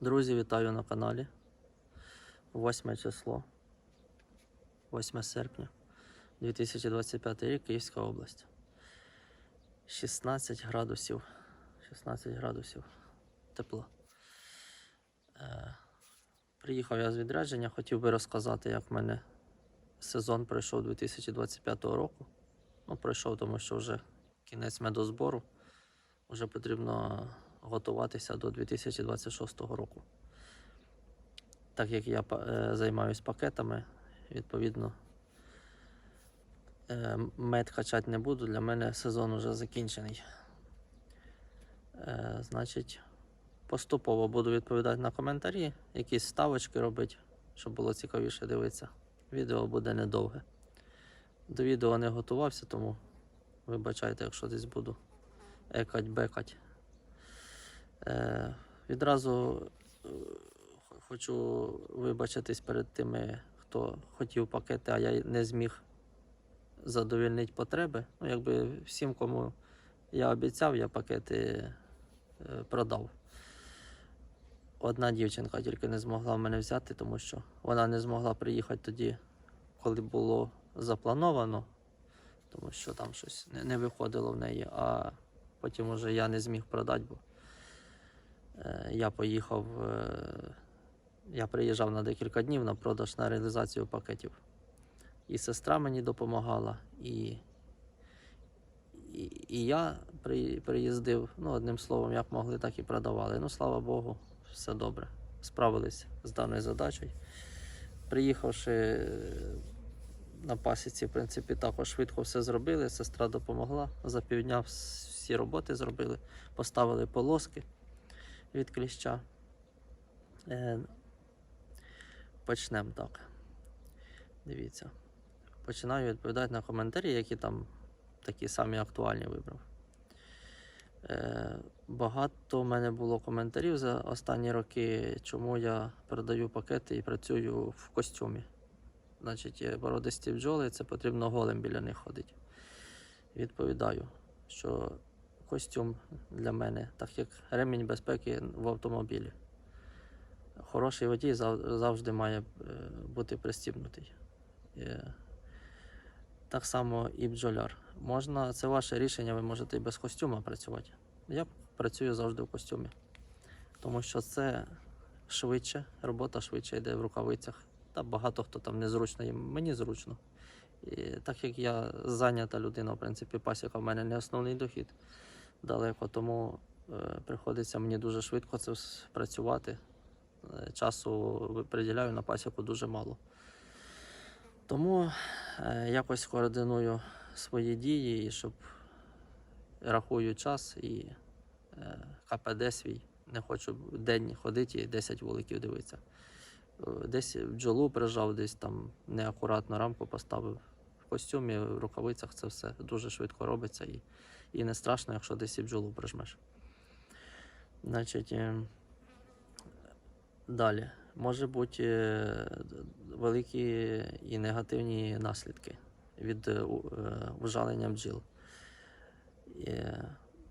Друзі, вітаю на каналі. 8 число, 8 серпня 2025 рік, Київська область. 16 градусів. 16 градусів тепла. Е, приїхав я з відрядження, хотів би розказати, як в мене сезон пройшов 2025 року. Ну, пройшов, тому що вже кінець медозбору. Вже потрібно готуватися до 2026 року. Так як я е, займаюся пакетами, відповідно, е, мед качати не буду, для мене сезон вже закінчений. Е, Значить, поступово буду відповідати на коментарі, якісь ставочки робити, щоб було цікавіше дивитися. Відео буде недовге. До відео не готувався, тому вибачайте, якщо десь буду екать, бекать. Е, відразу е, хочу вибачитись перед тими, хто хотів пакети, а я не зміг задовільнити потреби. Ну, якби всім, кому я обіцяв, я пакети е, продав. Одна дівчинка тільки не змогла мене взяти, тому що вона не змогла приїхати тоді, коли було заплановано, тому що там щось не, виходило в неї, а потім уже я не зміг продати, бо я поїхав, е, я приїжджав на декілька днів на продаж на реалізацію пакетів. І сестра мені допомагала, і, і, і я при, приїздив, ну, одним словом, як могли, так і продавали. Ну, слава Богу, все добре. Справились з даною задачею. Приїхавши е, на пасіці, в принципі, також швидко все зробили. Сестра допомогла. За півдня всі роботи зробили, поставили полоски від кліща. Е, Почнемо так. Дивіться. Починаю відповідати на коментарі, які там такі самі актуальні вибрав. Е, багато в мене було коментарів за останні роки, чому я продаю пакети і працюю в костюмі. Значить, бородисті бджоли, це потрібно голим біля них ходити. Відповідаю, що костюм для мене, так як ремінь безпеки в автомобілі. Хороший водій завжди має е, бути пристібнутий. Е, Так само і бджоляр. Можна, це ваше рішення, ви можете і без костюма працювати. Я працюю завжди в костюмі, тому що це швидше, робота швидше йде в рукавицях. Та багато хто там незручно, і мені зручно. І так як я зайнята людина, в принципі, пасіка в мене не основний дохід далеко, тому е, приходиться мені дуже швидко це працювати. Е, Часу приділяю на пасіку дуже мало. Тому е, якось координую свої дії, щоб рахую час і КПД свій. Не хочу день ходити і 10 вуликів дивитися. Десь бджолу прижав, десь там неакуратно рамку поставив. В костюмі, в рукавицях це все дуже швидко робиться і, і не страшно, якщо десь і бджолу прижмеш. Значить, е, далі. Може бути е, великі і негативні наслідки від е, ужалення бджіл.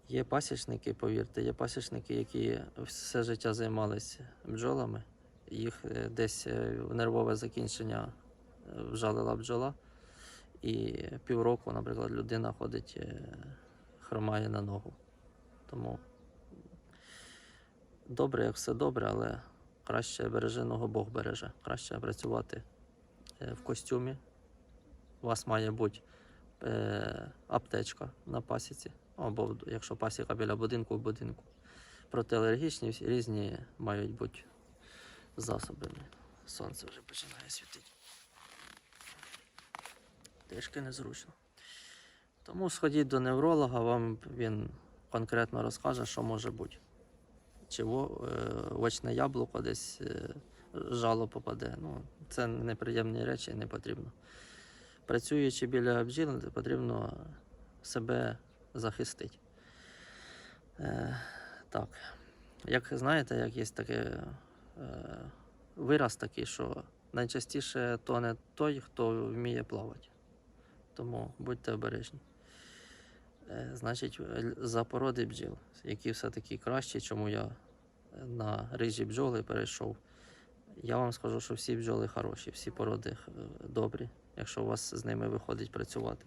Є, пасічники, повірте, є пасічники, які все життя займалися бджолами. Їх десь нервове закінчення вжалила бджола. І півроку, наприклад, людина ходить, хромає на ногу. Тому добре, як все добре, але краще береженого Бог береже. Краще працювати е, в костюмі. У вас має бути е, аптечка на пасіці, або якщо пасіка біля будинку в будинку. Протиалергічні різні мають бути засоби. Сонце вже починає світити. Трішки незручно. Тому сходіть до невролога, вам він конкретно розкаже, що може бути. Чи е, в очне яблуко десь е, жало попаде. Ну, це неприємні речі, не потрібно. Працюючи біля бджіл, потрібно себе захистити. Е, так. Як знаєте, як є таке е, вираз такий, що найчастіше тоне той, хто вміє плавати. Тому будьте обережні. Е, Значить, е, за породи бджіл, які все-таки кращі, чому я на рижі бджоли перейшов. Я вам скажу, що всі бджоли хороші, всі породи е, добрі, якщо у вас з ними виходить працювати.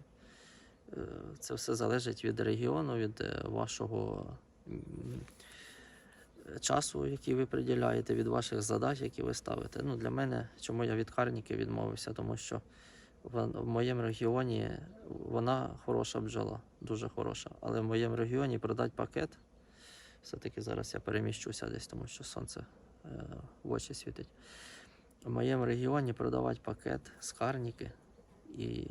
Е, Це все залежить від регіону, від е, вашого часу, який ви приділяєте, від ваших задач, які ви ставите. Ну, для мене, чому я від карніки відмовився, тому що в, в моєму регіоні вона хороша бджола, дуже хороша. Але в моєму регіоні продати пакет, все-таки зараз я переміщуся десь, тому що сонце е, в очі світить. В моєму регіоні продавати пакет з карніки і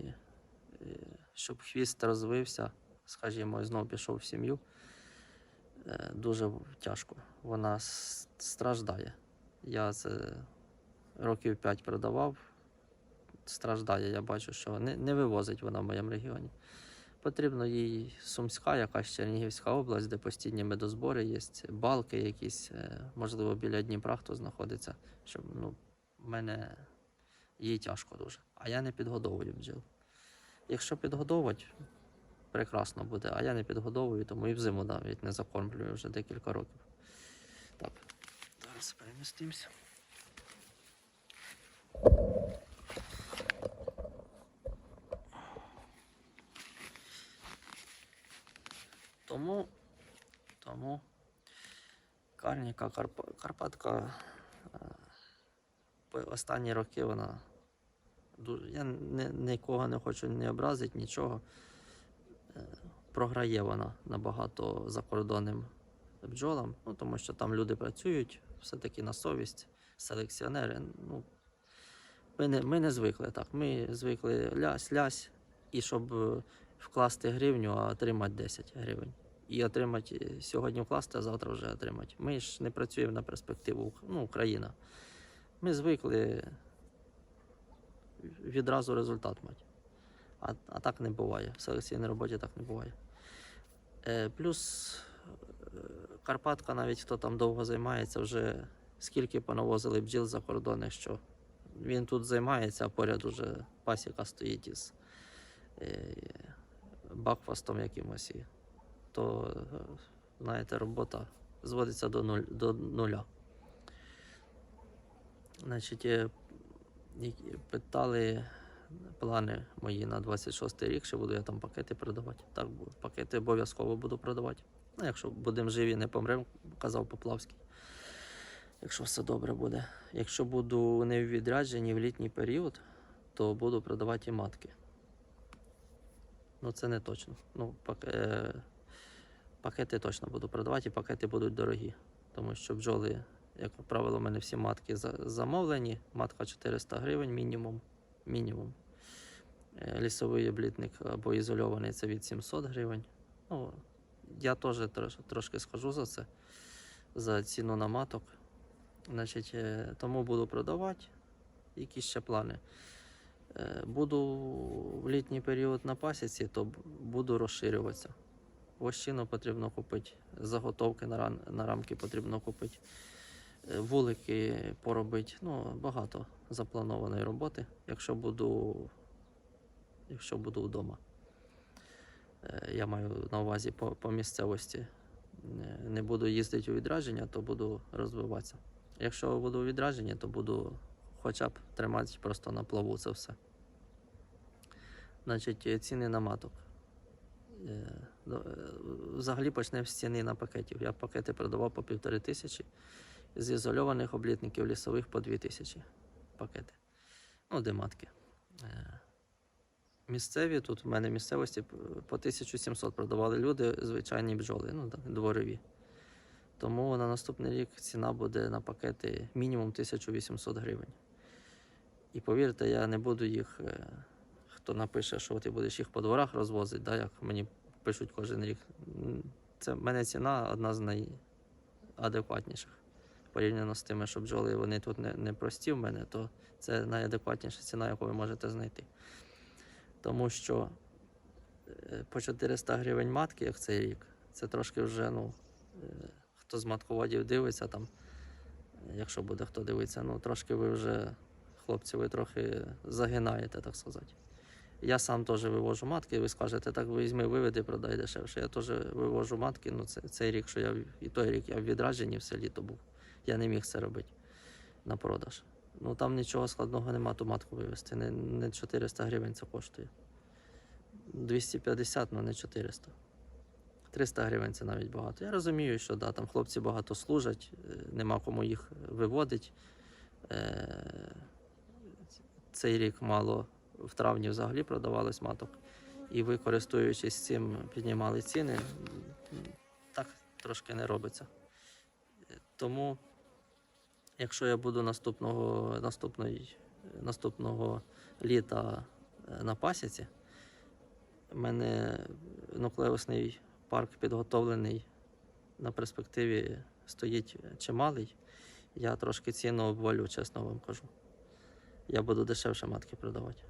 е, щоб хвіст розвився, скажімо, і знову пішов в сім'ю, е, дуже тяжко. Вона страждає. Я це років 5 продавав, страждає. Я бачу, що не, не вивозить вона в моєму регіоні. Потрібно їй Сумська, якась Чернігівська область, де постійні медозбори є, балки якісь, е, можливо, біля Дніпра хто знаходиться, щоб ну, мене їй тяжко дуже. А я не підгодовую бджіл. Якщо підгодовувати, прекрасно буде, а я не підгодовую, тому і взиму навіть не закормлюю вже декілька років. Так, зараз перемістимося. Тому, тому Карніка, Карп... Карпатка е, останні роки вона. Я не, нікого не хочу не образити, нічого. Е, Програє вона набагато закордонним бджолам, ну, тому що там люди працюють все-таки на совість, селекціонери. Ну, ми, не, ми не звикли так. Ми звикли лясь-лясь, і щоб вкласти гривню, а отримати 10 гривень. І отримати е, сьогодні вкласти, а завтра вже отримати. Ми ж не працюємо на перспективу, ну, Україна. Ми звикли відразу результат мати. А, а так не буває. В селекційній роботі так не буває. Е, плюс е, Карпатка, навіть хто там довго займається, вже скільки понавозили бджіл за кордони, що він тут займається, а поряд уже пасіка стоїть із е, бакфастом якимось. То, знаєте, робота зводиться до, нуль, до нуля. Значить, е, питали плани мої на 26 рік, чи буду я там пакети продавати. Так, пакети обов'язково буду продавати. Ну, якщо будемо живі, не помремо, казав Поплавський. Якщо все добре буде. Якщо буду не в відрядженні в літній період, то буду продавати і матки. Ну, це не точно. Ну, пак... е... Пакети точно буду продавати, і пакети будуть дорогі. Тому що бджоли, як правило, у мене всі матки за- замовлені. Матка 400 гривень мінімум. мінімум. Е, Лісовий облітник або ізольований це від 700 гривень. Ну, я теж трош, трошки схожу за це, за ціну на маток. Значить, е, тому буду продавати. Які ще плани? Е, Буду в літній період на пасіці, то буду розширюватися. Вощину потрібно купити, заготовки на, ран, на рамки потрібно купити, е, вулики поробити. Ну, багато запланованої роботи, якщо буду, якщо буду вдома. Е, Я маю на увазі по, по місцевості. Не- буду їздити у відрядження, то буду розвиватися. Якщо буду у відрядженні, то буду хоча б триматися просто на плаву це все. Значить, ціни на маток. Е, до- е, Взагалі почнемо з ціни на пакетів. Я пакети продавав по півтори тисячі, з ізольованих облітників лісових по дві тисячі пакети. Ну, де матки. Е, Місцеві, тут в мене місцевості по 1700 продавали люди, звичайні бджоли, ну дворові. Тому на наступний рік ціна буде на пакети мінімум 1800 гривень. І повірте, я не буду їх. Хто напише, що ти будеш їх по дворах розвозити, да, як мені пишуть кожен рік. Це в мене ціна одна з найадекватніших. Порівняно з тими, що бджоли вони тут не, не прості в мене, то це найадекватніша ціна, яку ви можете знайти. Тому що е, по 400 гривень матки, як цей рік, це трошки вже, ну, е, хто з матководів дивиться там, якщо буде хто дивитися, ну трошки ви вже, хлопці, ви трохи загинаєте, так сказати. Я сам теж вивожу матки, ви скажете, так візьми, виведи, продай дешевше. Я теж вивожу матки. Ну, це, цей рік, що я і той рік я в відрадженні все літо був. Я не міг це робити на продаж. Ну там нічого складного нема ту матку вивезти. Не, не 400 гривень це коштує. 250, ну не 400. 300 гривень це навіть багато. Я розумію, що да, там хлопці багато служать, е, нема кому їх виводить. Е, Цей рік мало в травні взагалі продавалось маток. І ви, користуючись цим, піднімали ціни. Так трошки не робиться. Тому, якщо я буду наступного, наступної, наступного літа е, на пасіці, у мене нуклеусний парк підготовлений на перспективі стоїть чималий. Я трошки ціну обвалю, чесно вам кажу. Я буду дешевше матки продавати.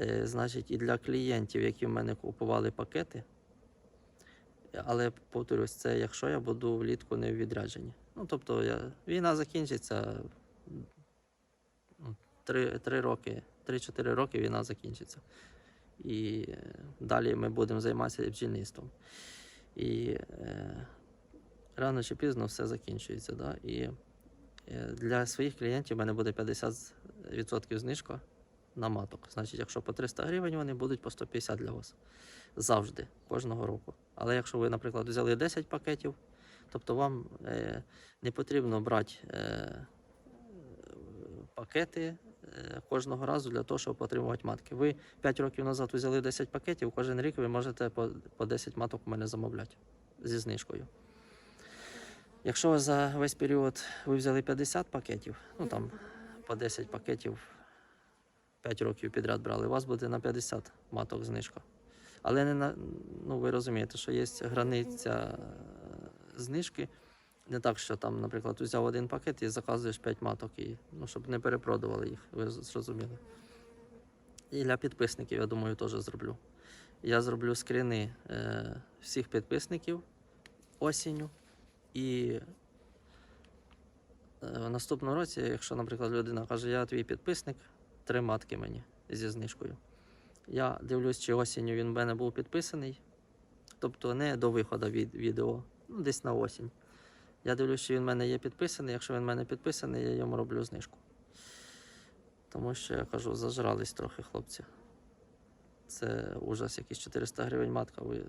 Е, значить, і для клієнтів, які в мене купували пакети. Але повторюсь, це якщо я буду влітку не в відрядженні. Ну, тобто, я, війна закінчиться три, три роки, 3-4 роки війна закінчиться. І е, далі ми будемо займатися бджільництвом. І е, рано чи пізно все закінчується. Да? І е, для своїх клієнтів в мене буде 50% знижка на маток. Значить, якщо по 300 гривень, вони будуть по 150 для вас. Завжди, кожного року. Але якщо ви, наприклад, взяли 10 пакетів, тобто вам е, не потрібно брати е, пакети е, кожного разу для того, щоб отримувати матки. Ви 5 років назад взяли 10 пакетів, кожен рік ви можете по, по 10 маток у мене замовляти зі знижкою. Якщо за весь період ви взяли 50 пакетів, ну там по 10 пакетів 5 років підряд брали, у вас буде на 50 маток знижка. Але не на, ну, ви розумієте, що є границя е, знижки. Не так, що там, наприклад, взяв один пакет і заказуєш 5 маток, і, ну, щоб не перепродували їх, ви зрозуміли. І для підписників, я думаю, теж зроблю. Я зроблю скріни е, всіх підписників осінню. І е, в наступному році, якщо, наприклад, людина каже, я твій підписник, три матки мені зі знижкою. Я дивлюсь, чи осінню він в мене був підписаний. Тобто не до виходу від відео, ну десь на осінь. Я дивлюсь, чи він в мене є підписаний. Якщо він в мене підписаний, я йому роблю знижку. Тому що я кажу, зажрались трохи хлопці. Це ужас, якісь 400 гривень матка. Ви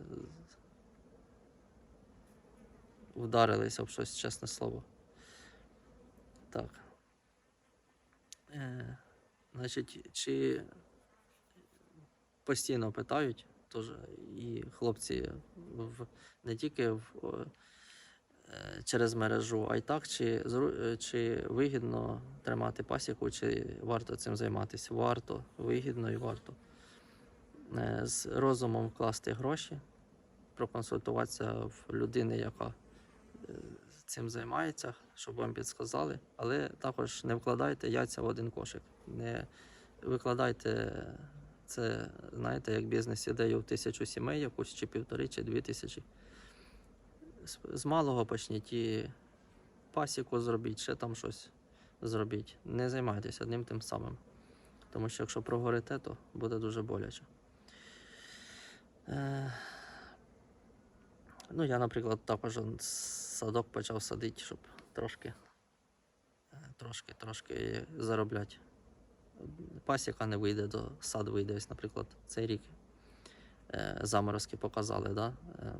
вдарилися об щось, чесне слово. Так. Е, значить, чи постійно питають, теж і хлопці в, не тільки в, е, через мережу, а й так, чи, е, чи вигідно тримати пасіку, чи варто цим займатися. Варто, вигідно і варто. Е, З розумом вкласти гроші, проконсультуватися в людини, яка цим займається, щоб вам підсказали. Але також не вкладайте яйця в один кошик. Не викладайте це, знаєте, як бізнес-ідею в тисячу сімей, якусь чи півтори, чи дві тисячі. З, малого почніть і пасіку зробіть, ще там щось зробіть. Не займайтеся одним тим самим. Тому що якщо прогорите, то буде дуже боляче. Е, ну, я, наприклад, також садок почав садити, щоб трошки, е, трошки, трошки заробляти пасіка не вийде, до сад вийде. Ось, наприклад, цей рік е, заморозки показали. Да? Е,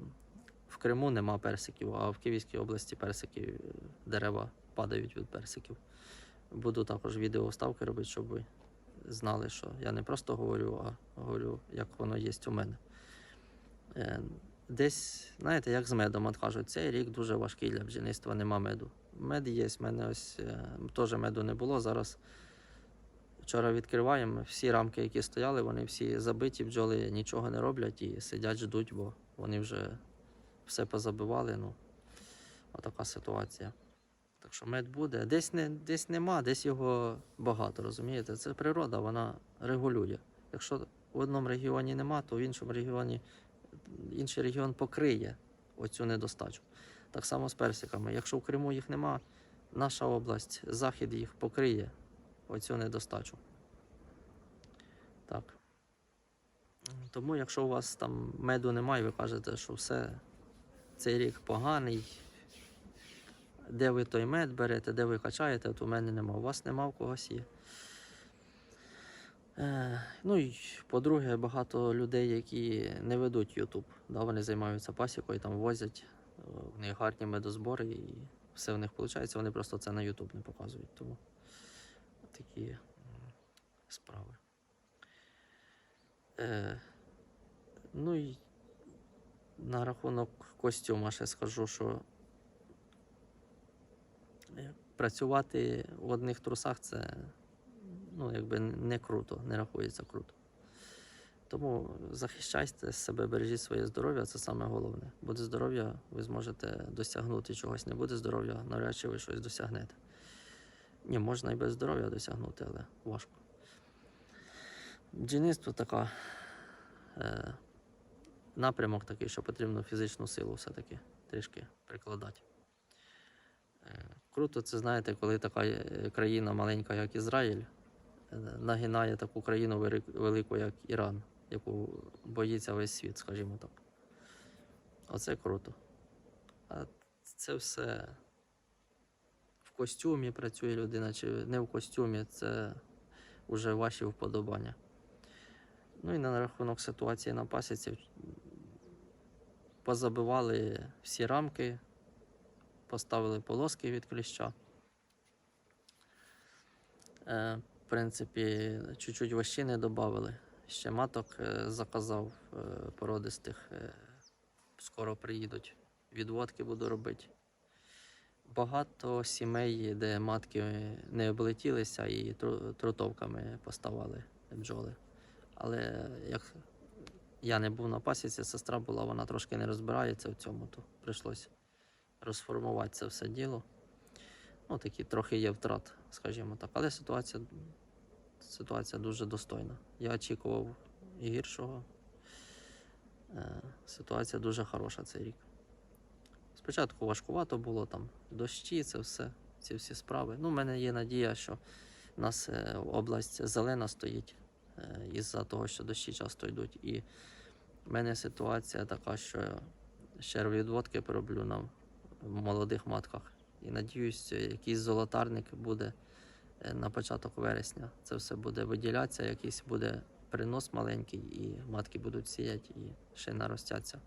в Криму нема персиків, а в Київській області персики, е, дерева падають від персиків. Буду також відео вставки робити, щоб ви знали, що я не просто говорю, а говорю, як воно є у мене. Десь, знаєте, як з медом, от кажуть, цей рік дуже важкий для бджільництва, нема меду. Мед є, в мене ось е, теж меду не було. Зараз Вчора відкриваємо всі рамки, які стояли, вони всі забиті, бджоли нічого не роблять і сидять, ждуть, бо вони вже все позабивали. Ну, отака ситуація. Так що мед буде. Десь, не, десь нема, десь його багато, розумієте? Це природа, вона регулює. Якщо в одному регіоні нема, то в іншому регіоні інший регіон покриє оцю недостачу. Так само з персиками. Якщо в Криму їх нема, наша область, захід їх покриє оцю недостачу. Так. Тому, якщо у вас там меду немає, ви кажете, що все, цей рік поганий, де ви той мед берете, де ви качаєте, от у мене нема. У вас нема, у когось є. Е, ну і по-друге, багато людей, які не ведуть YouTube, да, вони займаються пасікою, там возять, е, в них гарні медозбори і все в них виходить, вони просто це на YouTube не показують. Тому такі справи. Е, ну і на рахунок костюма ще скажу, що е, працювати в одних трусах це ну, якби не круто, не рахується круто. Тому захищайте себе, бережіть своє здоров'я, це саме головне. Буде здоров'я, ви зможете досягнути чогось. Не буде здоров'я, навряд чи ви щось досягнете. Ні, можна і без здоров'я досягнути, але важко. Бджільництво така е, напрямок такий, що потрібно фізичну силу все-таки трішки прикладати. Е, Круто, це знаєте, коли така е, країна маленька, як Ізраїль, нагинає таку країну велику, як Іран, яку боїться весь світ, скажімо так. Оце круто. А це все в костюмі працює людина, чи не в костюмі, це вже ваші вподобання. Ну і на рахунок ситуації на пасіці позабивали всі рамки, поставили полоски від кліща. Принципі, чуть-чуть вощини додали. Ще маток е, заказав е, породистих. Е, скоро приїдуть. Відводки буду робити. Багато сімей, де матки не облетілися і трутовками поставали бджоли. Але як я не був на пасіці, сестра була, вона трошки не розбирається в цьому, то прийшлося розформувати це все діло. Ну, такі трохи є втрат, скажімо так. Але ситуація, ситуація дуже достойна. Я очікував гіршого. Е, Ситуація дуже хороша цей рік. Спочатку важкувато було там дощі, це все, ці всі справи. Ну, в мене є надія, що в нас е, область зелена стоїть е, із-за того, що дощі часто йдуть. І в мене ситуація така, що ще відводки пороблю на молодих матках. І надіюсь, якийсь золотарник буде е, на початок вересня. Це все буде виділятися, якийсь буде принос маленький, і матки будуть сіяти і ще наростяться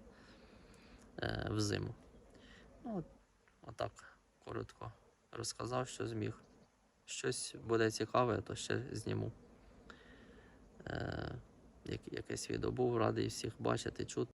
е, в зиму. Ну, от, отак коротко розказав, що зміг. Щось буде цікаве, то ще зніму. Е, як, якесь відео. Був радий всіх бачити, чути.